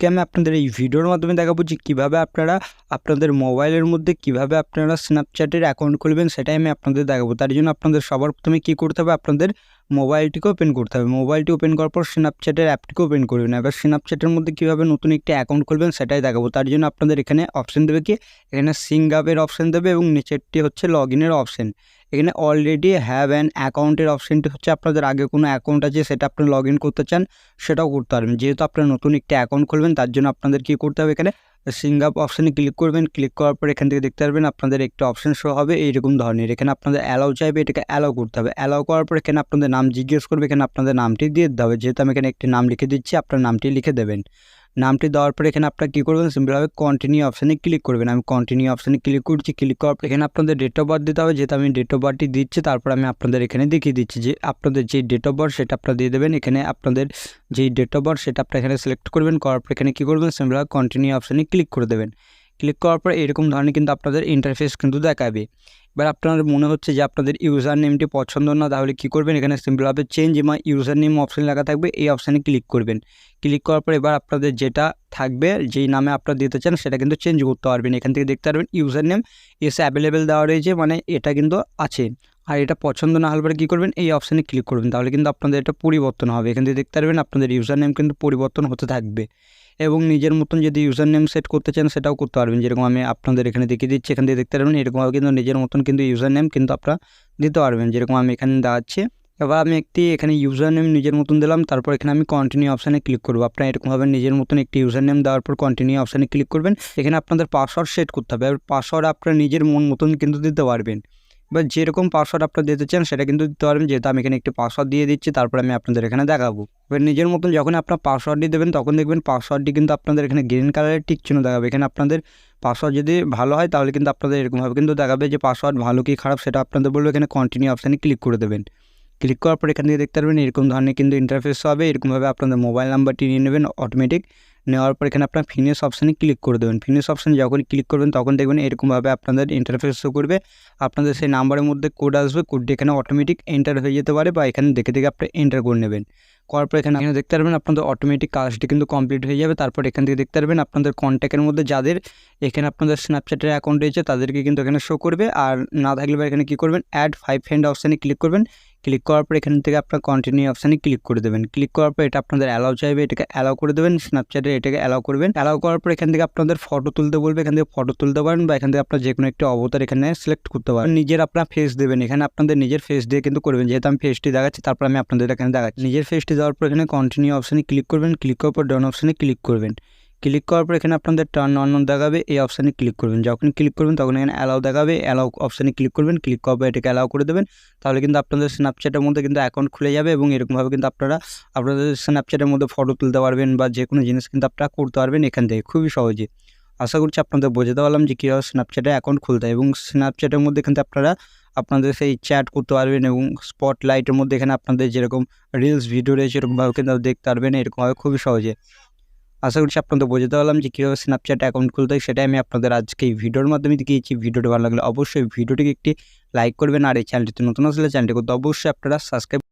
আজকে আমি আপনাদের এই ভিডিওর মাধ্যমে দেখাবো যে কীভাবে আপনারা আপনাদের মোবাইলের মধ্যে কীভাবে আপনারা স্ন্যাপচ্যাটের অ্যাকাউন্ট খুলবেন, সেটাই আমি আপনাদের দেখাবো। তার জন্য আপনাদের সবার প্রথমে কী করতে হবে? আপনাদের মোবাইলটিকে ওপেন করতে হবে। মোবাইলটি ওপেন করার পর স্ন্যাপচ্যাটের অ্যাপটিকে ওপেন করবেন এবার স্ন্যাপচ্যাটের মধ্যে কীভাবে নতুন একটি অ্যাকাউন্ট খুলবেন, সেটাই দেখাবো। তার জন্য আপনাদের এখানে অপশন দেবে কি? এখানে সিঙ্গ আপের অপশন দেবে এবং নিচেরটি হচ্ছে লগ ইনের অপশন এখানে অলরেডি হ্যাভ অ্যান অ্যাকাউন্টের অপশানটি হচ্ছে আপনাদের আগে কোনো অ্যাকাউন্ট আছে সেটা আপনি লগ করতে চান, সেটাও করতে পারবেন। যেহেতু আপনারা নতুন একটি অ্যাকাউন্ট খুলবেন, তার জন্য আপনাদের কী করতে হবে এখানে সিঙ্গ আপ অপশানে ক্লিক করবেন। ক্লিক করার পর এখান থেকে দেখতে পারবেন আপনাদের একটি অপশান শো হবে এইরকম ধরনের। এখানে আপনাদের অ্যালাউ চাইবে, এটাকে অ্যালাউ করতে হবে। অ্যালাউ করার পর এখানে আপনাদের নাম জিজ্ঞেস করবে, এখানে আপনাদের নামটি দিয়ে দিতে হবে। যেহেতু আমি এখানে একটি নাম লিখে দিচ্ছি, আপনার নামটি লিখে দেবেন। নামটি দেওয়ার পর এখানে আপনারা কী করবেন? সিম্পলভাবে কন্টিনিউ অপশানে ক্লিক করবেন। আমি কন্টিনিউ অপশানে ক্লিক করছি। ক্লিক করার পর এখানে আপনাদের ডেট অফ বার্থ দিতে হবে। যেহেতু আমি ডেট অফ বার্থটি দিচ্ছি, তারপর আমি আপনাদের এখানে দেখিয়ে দিচ্ছি যে আপনাদের যে ডেট অফ বার্থ সেটা আপনারা দিয়ে দেবেন। এখানে আপনাদের যেই ডেট অফ বার্থ সেটা আপনারা এখানে সিলেক্ট করবেন, করার পর এখানে কী করবেন? সিম্পলভাবে কন্টিনিউ অপশানে ক্লিক করে দেবেন। ক্লিক করার পর এরকম ধরনের কিন্তু আপনাদের ইন্টারফেস কিন্তু দেখাবে। এবার আপনার মনে হচ্ছে যে আপনাদের ইউজার নেমটি পছন্দ না, তাহলে কী করবেন? এখানে সিম্পলভাবে চেঞ্জ এমা ইউজার নেম অপশান লেখা থাকবে, এই অপশানে ক্লিক করবেন। ক্লিক করার পর এবার আপনাদের যেটা থাকবে, যেই নামে আপনারা দিতে চান, সেটা কিন্তু চেঞ্জ করতে পারবেন। এখান থেকে দেখতে পারবেন ইউজার নেম এসে অ্যাভেলেবেল দেওয়া রয়েছে মানে এটা কিন্তু আছে। আর এটা পছন্দ না হলে পরে কী করবেন? এই অপশানে ক্লিক করবেন। তাহলে কিন্তু আপনাদের এটা পরিবর্তন হবে। এখান থেকে দেখতে পারবেন আপনাদের ইউজার নেম কিন্তু পরিবর্তন হতে থাকবে। এবং নিজের মতন যদি ইউজার নেম সেট করতে চান, সেটাও করতে পারবেন। যেরকম আমি আপনাদের এখানে দেখিয়ে দিচ্ছি, এখান থেকে দেখতে পারবেন এরকমভাবে কিন্তু নিজের মতন কিন্তু ইউজার নেম কিন্তু আপনারা দিতে পারবেন। যেরকম আমি এখানে দেওয়াচ্ছি এবার আমি একটি এখানে ইউজার নেম নিজের মতন দিলাম, তারপর এখানে আমি কন্টিনিউ অপশানে ক্লিক করব। আপনারা এরকমভাবে নিজের মতন একটি ইউজার নেম দেওয়ার পর কন্টিনিউ অপশানে ক্লিক করবেন। এখানে আপনাদের পাসওয়ার্ড সেট করতে হবে। এবার পাসওয়ার্ড আপনারা নিজের মন মতন কিন্তু দিতে পারবেন। এবার যেরকম পাসওয়ার্ড আপনারা দিতে চান, সেটা কিন্তু দিতে পারবেন। যেহেতু আমি এখানে একটি পাসওয়ার্ড দিয়ে দিচ্ছি, তারপরে আমি আপনাদের এখানে দেখাবো। এবার নিজের মতন যখন আপনার পাসওয়ার্ডটি দেবেন, তখন দেখবেন পাসওয়ার্ডটি কিন্তু আপনাদের এখানে গ্রিন কালারের টিক চিহ্ন দেখাবে। এখানে আপনাদের পাসওয়ার্ড যদি ভালো হয়, তাহলে কিন্তু আপনাদের এরকমভাবে কিন্তু দেখাবে যে পাসওয়ার্ড ভালো কি খারাপ, সেটা আপনাদের বলবে। এখানে কন্টিনিউ অপশানে ক্লিক করে দেবেন। ক্লিক করার পর এখান থেকে দেখতে পারবেন এরকম ধরনের কিন্তু ইন্টারফেস হবে। এরকমভাবে আপনাদের মোবাইল নাম্বারটি নিয়ে নেবেন অটোমেটিক নেওয়ার পর এখানে আপনার ফিনিশ অপশানে ক্লিক করে দেবেন। ফিনিশ অপশানে যখন ক্লিক করবেন, তখন দেখবেন এরকমভাবে আপনাদের ইন্টারফেস শো করবে। আপনাদের সেই নাম্বারের মধ্যে কোড আসবে কোডটি এখানে অটোমেটিক এন্টার হয়ে যেতে পারে বা এখানে দেখে দেখে আপনি এন্টার করে নেবেন। করার পর এখানে এখানে দেখতে পারবেন আপনাদের অটোমেটিক কাজটি কিন্তু কমপ্লিট হয়ে যাবে। তারপর এখান থেকে দেখতে পারবেন আপনাদের কন্ট্যাক্টের মধ্যে যাদের এখানে আপনাদের স্ন্যাপচ্যাটের অ্যাকাউন্ট রয়েছে, তাদেরকে কিন্তু এখানে শো করবে। আর না থাকলে এখানে কী করবেন অ্যাড ফাইভ ফ্রেন্ড অপশানে ক্লিক করবেন। ক্লিক করার পর এখান থেকে আপনার কন্টিনিউ অপশানে ক্লিক করে দেবেন। ক্লিক করার পর এটা আপনাদের অ্যালাউ চাইবে, এটাকে অ্যালাউ করে দেবেন স্ন্যাপচ্যাটে এটাকে অ্যালাউ করবেন। অ্যালাউ করার পর এখান থেকে আপনাদের ফটো তুলতে বলবে, এখান থেকে ফটো তুলতে পারেন বা এখান থেকে আপনার যে কোনো একটি অবতার এখানে সিলেক্ট করতে পারেন। নিজের আপনার ফেস দেবেন, এখানে আপনাদের নিজের ফেস দিয়ে কিন্তু করবেন। যেহেতু আমি ফেসটি দেখাচ্ছি, তারপর আমি আপনাদের এখানে দেখাচ্ছি। নিজের ফেসটি দেওয়ার পর এখানে কন্টিনিউ অপশানে ক্লিক করবেন ক্লিক করার পর ডাউন অপশানে ক্লিক করবেন। ক্লিক করার পর এখানে আপনাদের টার্ন অন দেখাবে, এই অপশানে ক্লিক করবেন। যখন ক্লিক করবেন, তখন এখানে অ্যালাউ দেখাবে অ্যালাউ অপশানে ক্লিক করবেন ক্লিক করার পর এটাকে অ্যালাউ করে দেবেন। তাহলে কিন্তু আপনাদের স্ন্যাপচ্যাটের মধ্যে কিন্তু অ্যাকাউন্ট খুলে যাবে এবং এরকমভাবে কিন্তু আপনারা আপনাদের স্ন্যাপচ্যাটের মধ্যে ফটো তুলতে পারবেন বা যে কোনো জিনিস কিন্তু আপনারা করতে পারবেন এখান থেকে। খুবই সহজে। আশা করছি আপনাদের বোঝাতে পারলাম যে কীভাবে স্ন্যাপচ্যাটে অ্যাকাউন্ট খুলতে এবং স্ন্যাপচ্যাটের মধ্যে কিন্তু আপনারা আপনাদের সেই চ্যাট করতে পারবেন এবং স্পটলাইটের মধ্যে এখানে আপনাদের যেরকম রিলস ভিডিও রয়েছে, এরকমভাবে কিন্তু দেখতে পারবেন, এরকমভাবে খুবই সহজে। আশা করছি আপনাদের বোঝাতে পারলাম যে কীভাবে স্ন্যাপচ্যাট অ্যাকাউন্ট খুলতে হয়, সেটাই আমি আপনাদের আজকে এই ভিডিওর মাধ্যমে দেখিয়েছি। ভিডিওটি ভালো লাগলে অবশ্যই ভিডিওটিকে একটি লাইক করবেন আর এই চ্যানেলটিতে নতুন আসলে চ্যানেলটি করতে অবশ্যই আপনারা সাবস্ক্রাইব